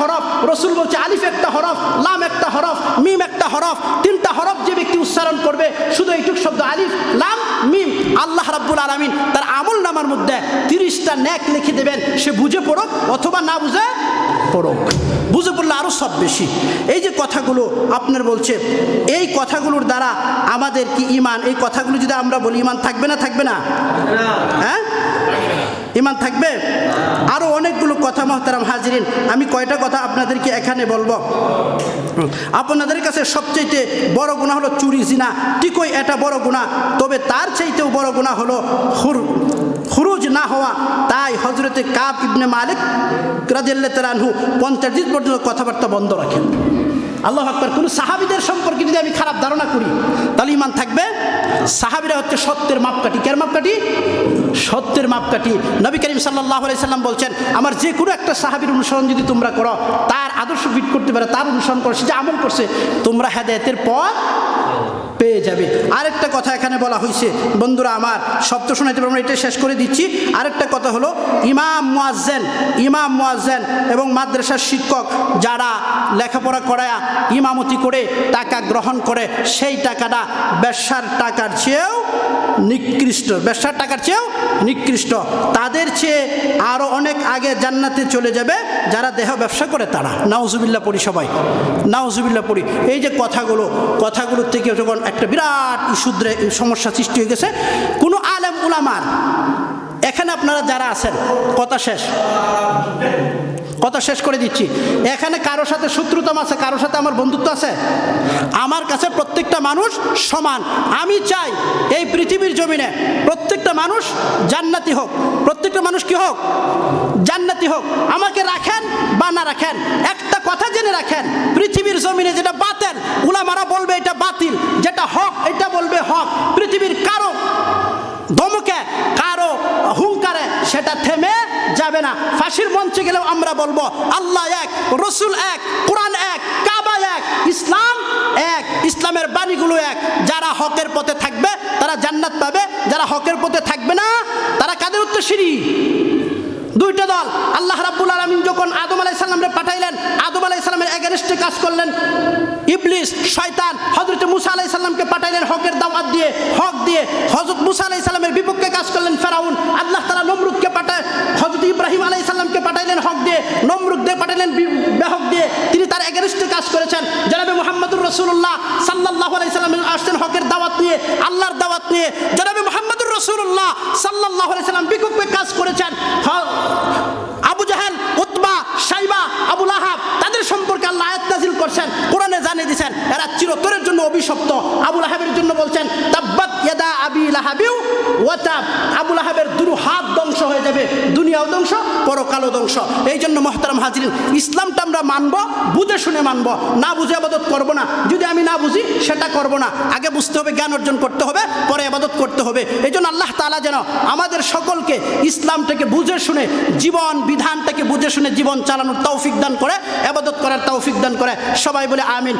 হরফ রসুল বলছে আলিফ একটা হরফ লাম একটা হরফ মিম একটা হরফ তিনটা হরফ যে ব্যক্তি উচ্চারণ করবে শুধু এইটুক শব্দ আলিফ লাম মিম আল্লাহ রাব্বুল আলামিন তার আমল নামার মধ্যে তিরিশটা ন্যাক লিখে দেবেন সে বুঝে পড়ুক অথবা না বুঝে পড়ুক। বুঝে পড়লে আরও সব বেশি। এই যে কথাগুলো আপনার বলছে এই কথাগুলোর দ্বারা আমাদের কি ইমান? এই কথাগুলো যদি আমরা বলি ইমান থাকবে না? থাকবে না। হ্যাঁ? ইমান থাকবে? আরও অনেকগুলো কথা মহতারাম হাজিরিন, আমি কয়টা কথা আপনাদেরকে এখানে বলব? আপনাদের কাছে সবচেয়ে বড় গুণা হলো চুরি, জিনা। ঠিকই এটা বড় গুণা তবে তার চাইতেও বড় গুণা হলো হুর খুরুজ না হওয়া। তাই হজরতে কাব ইবনে মালিক রাজিয়াল্লাহ তালানহু পঞ্চাশ দিন পর্যন্ত কথাবার্তা বন্ধ রাখেন। আল্লাহ আকবর, কোনো সাহাবিদের সম্পর্কে যদি আমি খারাপ ধারণা করি, তাহলে ইমান থাকবে? সাহাবিরা হচ্ছে সত্যের মাপকাঠি। কের মাপকাঠি? সত্যের মাপকাঠি। নবী করিম সাল্লাহ সাল্লাম বলছেন, আমার যে কোনো একটা সাহাবির অনুসরণ যদি তোমরা করো, তার আদর্শ ফিট করতে পারে, তার অনুসরণ করো, সে যে আমল করছে, তোমরা হেদায়তের পথ পেয়ে যাবে। আরেকটা কথা এখানে বলা হয়েছে বন্ধুরা আমার শব্দ শোনাইতে না, এটা শেষ করে দিচ্ছি। আরেকটা কথা হলো ইমাম মুয়াজ্জেন ইমাম মুয়াজ্জেন এবং মাদ্রাসার শিক্ষক যারা লেখাপড়া করায়া ইমামতি করে টাকা গ্রহণ করে সেই টাকাটা ব্যবসার টাকার চেয়েও নিকৃষ্ট ব্যবসার টাকার চেয়েও নিকৃষ্ট। তাদের চেয়ে আরও অনেক আগে জান্নাতে চলে যাবে যারা দেহ ব্যবসা করে তারা। নাউজুবিল্লা পড়ি সবাই নাউজুবিল্লা পড়ি। এই যে কথাগুলো কথাগুলোর থেকে যখন একটা বিরাট ইস্যুদ্রে সমস্যা সৃষ্টি হয়ে গেছে। কোনো আলেম উলামার, এখানে আপনারা যারা আছেন, কথা শেষ। কথা শেষ করে দিচ্ছি। এখানে কারও সাথে শত্রুতম আছে, কারও সাথে আমার বন্ধুত্ব আছে? আমার কাছে প্রত্যেকটা মানুষ সমান। আমি চাই এই পৃথিবীর জমিনে প্রত্যেকটা মানুষ জান্নাতি হোক। প্রত্যেকটা মানুষ কি হোক? জান্নাতি হোক। আমাকে রাখেন বা না রাখেন, একটা কথা জেনে রাখেন। পৃথিবীর জমিনে যেটা এটা বাতিল, যেটা হক, এটা বলবে হক। পৃথিবীর কারও ধমকে, কারও হুঙ্কারে সেটা থেমে যাবে না। ফাঁসির মঞ্চে গেলেও আমরা বলব, আল্লাহ এক, রসুল এক, কোরআন এক, কাবা এক, ইসলাম এক, ইসলামের বাণীগুলো এক। যারা হকের পথে থাকবে, তারা জান্নাত পাবে। যারা হকের পথে থাকবে না, তারা কাদের উত্তরসূরি? দুইটা দল। আল্লাহ রাব্বুল আলমিন যখন আদম আলাইসাল্লামরে পাঠাইলেন, আদম আলাই সাল্লামের এগেনস্টে কাজ করলেন। ইবলিস, শয়তান মুসা আলাই সাল্লামকে পাঠাইলেন হকের দাওয়াত দিয়ে, হক দিয়ে। হজরত মুসা আলাই সাল্লামের বিপক্ষে কাজ করলেন ফেরাউন। আল্লাহ তারা নমরুদকে পাঠায় হজরত ইব্রাহিম আলাই সাল্লামকে পাঠাইলেন হক দিয়ে, নমরুদ দিয়ে পাঠাইলেন বেহক দিয়ে। তিনি তার এগেনস্টে কাজ করেছেন। জনাবে মোহাম্মদুর রসুল্লাহ সাল্লাহ আলাই সাল্লাম আসছেন হকের দাওয়াত নিয়ে, আল্লাহর দাওয়াত নিয়ে। জনাবে মোহাম্মদুর রসুল্লাহ সাল্লাহ আলাই সাল্লাম বিপক্ষে কাজ করেছেন। আবু জাহেল, উতবা সাইবা আবুল লাহাব, তাদের সম্পর্কে আল্লাহ আয়াত নাজিল করছেন। দিয়েছেন এরা চিরতরের জন্য অভিশপ্ত। আবুল আহাবের জন্য বলছেন আবি লাহাবিউ ওয়াতাব আবু লাহাবের দুরু হাত ধ্বংস হয়ে যাবে, দুনিয়াও ধ্বংস, পরকালও ধ্বংস। এই জন্য মহতারাম হাজিরিন, ইসলামটা আমরা মানব, বুঝে শুনে মানব। না বুঝে আবাদত করব না। যদি আমি না বুঝি, সেটা করব না। আগে বুঝতে হবে, জ্ঞান অর্জন করতে হবে, পরে আবাদত করতে হবে। এই জন্য আল্লাহ তালা যেন আমাদের সকলকে ইসলামটাকে বুঝে শুনে, জীবন বিধানটাকে বুঝে শুনে জীবন চালানোর তৌফিক দান করে, আবাদত করার তৌফিক দান করে। সবাই বলে আমিন।